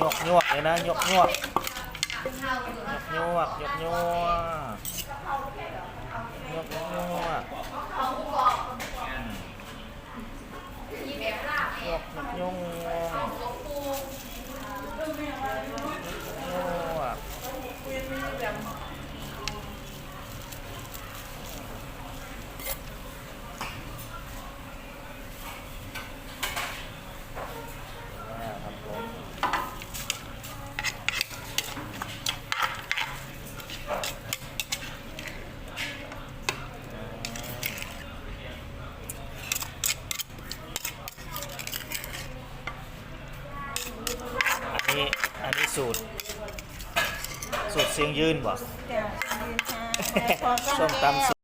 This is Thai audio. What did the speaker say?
เลยนะยกยวกยกยวกยกยวกยกยวกยกยกยกยวก นนี้อันนี้สูตร สูตรเสียงยืนบ่ จ้ะยืนค่ะแต่พอกันส้มตำแก้ว